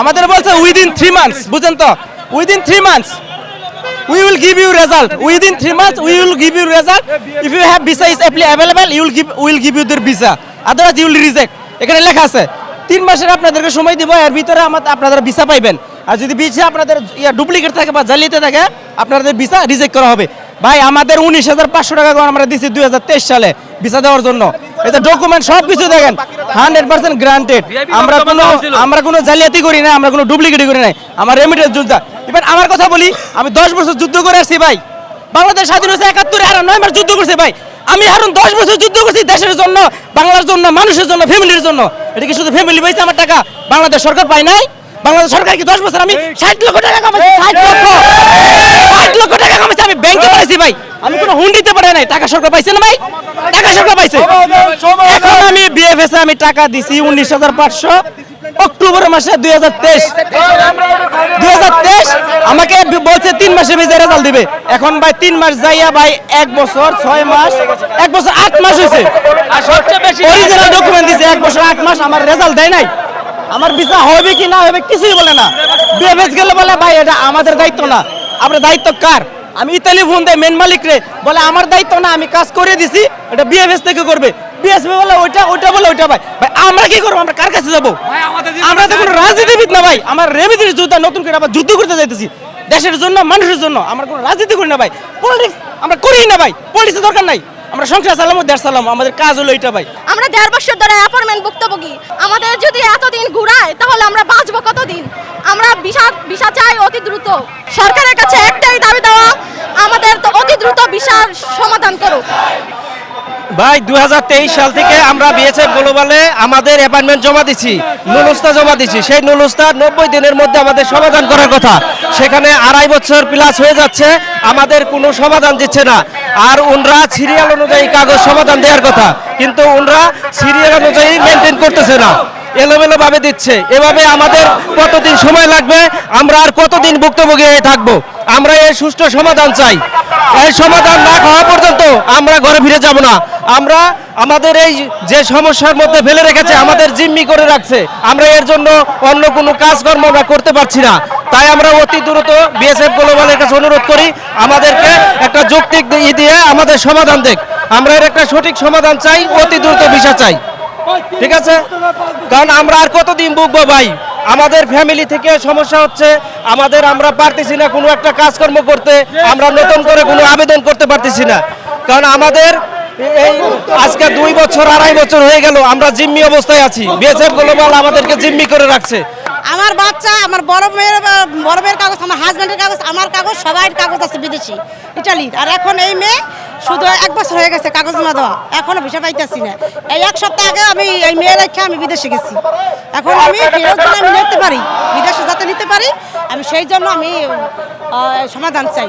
আমাদের বলছে within three months বুঝেন তো? Within three months you result. Within three months, we will give you result. If you have visa is apply available, you will give, we will give you the visa. Otherwise, you will reject. এখানে লেখা আছে, তিন মাসের আপনাদেরকে সময় দিব, এর ভিতরে আমাদের, আপনারা ভিসা পাইবেন। আর যদি ভিসা আপনাদের ইয়া ডুপ্লিকেট থাকে বা জালিয়াতে থাকে, আপনাদের ভিসা রিজেক্ট করা হবে। ভাই, আমাদের উনিশ হাজার পাঁচশো টাকা আমরা দিচ্ছি দুই হাজার তেইশ সালে ভিসা দেওয়ার জন্য। এটা ডকুমেন্ট সব কিছু দেখেন। Hundred percent granted. আমরা কোনো আমরা কোনো জালিয়াতি করি না আমরা কোনো ডুপ্লিকেট করি নাই। আমার রেমিটেন্স যোদ্ধা। এবার আমার কথা বলি আমি দশ বছর যুদ্ধ করে আসছি ভাই। বাংলাদেশ স্বাধীন হয়েছে একাত্তরে আর নয় মাস যুদ্ধ করছে ভাই। আমি হারুন দশ বছর যুদ্ধ করছি দেশের জন্য বাংলার জন্য মানুষের জন্য ফ্যামিলির জন্য। এটা কি শুধু ফ্যামিলি পাইছে আমার টাকা? বাংলাদেশ সরকার পায় নাই? বাংলাদেশ সরকার কি দশ বছর আমি ষাট লক্ষ টাকা কামাইছি? ষাট লক্ষ। ষাট লক্ষ টাকা কামাইছি আমি ব্যাংকে পাইছি ভাই। আমি কোনো হুন্ডিতে পারে নাই। টাকা সরকার পাইছে না ভাই? টাকা সরকার পাইছে। এখন আমি টাকা দিছি উনিশ হাজার পাঁচশো। অক্টোবর মাসে দুই হাজার তেইশ। দুই হাজার তেইশ আমাকে বলছে তিন মাসে ভিজা রেজাল্ট দিবে। এখন ভাই তিন মাস যাইয়া ভাই এক বছর ছয় মাস এক বছর আট মাস হয়েছে অরিজিনাল ডকুমেন্ট দিছে এক বছর আট মাস আমার রেজাল্ট দেয় নাই। আমার ভিসা হবে কি না হবে কিছুই বলে না। বিএফএস গেলে বলে ভাই এটা আমাদের দায়িত্ব না। আপনার দায়িত্ব কার? আমি ইতালি ফোন দেয় মেন মালিক রে। বলে আমার দায়িত্ব না আমি কাজ করে দিছি এটা বিএফএস থেকে করবে। বিএসপি বলে ওইটা ওইটা বলে ওইটা ভাই। ভাই আমরা কি করব? আমরা কার কাছে যাব? আমরা তো কোনো রাজনীতিবিদ না ভাই। আমার রেমিদির যুদ্ধ নতুন করে আবার যুদ্ধ করতে যাইতেছি। দেশের জন্য মানুষের জন্য। আমরা কোনো রাজনীতি করি না ভাই। পলিটিক্স আমরা করি না ভাই। পলিটিক্স দরকার নাই। আমরা সংসার চালামো দেশ চালামো আমাদের কাজ হলো এটা ভাই। আমরা দেড় বছর ধরে অ্যাপার্টমেন্ট ভুক্তভোগী। আমাদের যদি এতদিন ঘুরায় তাহলে আমরা বাঁচবো কতদিন? আমরা ভিসা ভিসা চাই অতি দ্রুত। সরকারের কাছে একটাই দাবি দেওয়া আমাদের তো অতি দ্রুত ভিসার সমাধান করুক ভাই দুই সাল থেকে আমরা বিএসএফ গ্লোবালে আমাদের অ্যাপয়েন্টমেন্ট জমা দিচ্ছি নুলুস্তা জমা দিচ্ছি সেই নুলুস্তা নব্বই দিনের মধ্যে আমাদের সমাধান করার কথা। সেখানে আড়াই বছর প্লাস হয়ে যাচ্ছে, আমাদের কোনো সমাধান দিচ্ছে না। আর উনরা সিরিয়াল অনুযায়ী কাগজ সমাধান দেওয়ার কথা, কিন্তু উনরা সিরিয়াল অনুযায়ী মেনটেন করতেছে না। এলোমেলো ভাবে দিচ্ছে। এভাবে আমাদের কতদিন সময় লাগবে? আমরা আর কতদিন ভুক্তভোগী হয়ে থাকব? আমরা এর সুষ্ঠু সমাধান চাই। এই সমাধান না হওয়া পর্যন্ত আমরা ঘরে ফিরে যাব না। আমরা আমাদের এই যে সমস্যার মধ্যে ফেলে রেখেছে, আমাদের জিম্মি করে রাখছে। আমরা এর জন্য অন্য কোনো কাজকর্ম আমরা করতে পারছি না। তাই আমরা অতি দ্রুত বিএসএফ গ্লোবালের কাছে অনুরোধ করি, আমাদেরকে একটা যৌক্তিক ই দিয়ে আমাদের সমাধান দেখ। আমরা এর একটা সঠিক সমাধান চাই, অতি দ্রুত ভিসা চাই। ঠিক আছে? কারণ আমরা আর কতদিন বুকবো ভাই? আমাদের ফ্যামিলি থেকে সমস্যা হচ্ছে, আমাদের আমরা পারতেছি না কোনো একটা কাজকর্ম করতে, আমরা নতুন করে কোনো আবেদন করতে পারতেছি না। কারণ আমাদের আজকে দুই বছর, আড়াই বছর হয়ে গেল, আমরা জিম্মি অবস্থায় আছি। বিএসএফ গ্লোবাল আমাদেরকে জিম্মি করে রাখছে। আমার বাচ্চা, আমার বড় মেয়ের বড় মেয়ের কাগজ, আমার হাজব্যান্ডের কাগজ, আমার কাগজ সবাই কাগজ আছে বিদেশি, ইটালির। আর এখন এই মেয়ে শুধু এক বছর হয়ে গেছে কাগজ জমা দেওয়া, এখনও ভিসা পাইতেছি না। এই এক সপ্তাহ আগে আমি এই মেয়ে রেখে আমি বিদেশে গেছি। এখন আমি আমি নিতে পারি, বিদেশে যাতে নিতে পারি, আমি সেই জন্য আমি সমাধান চাই।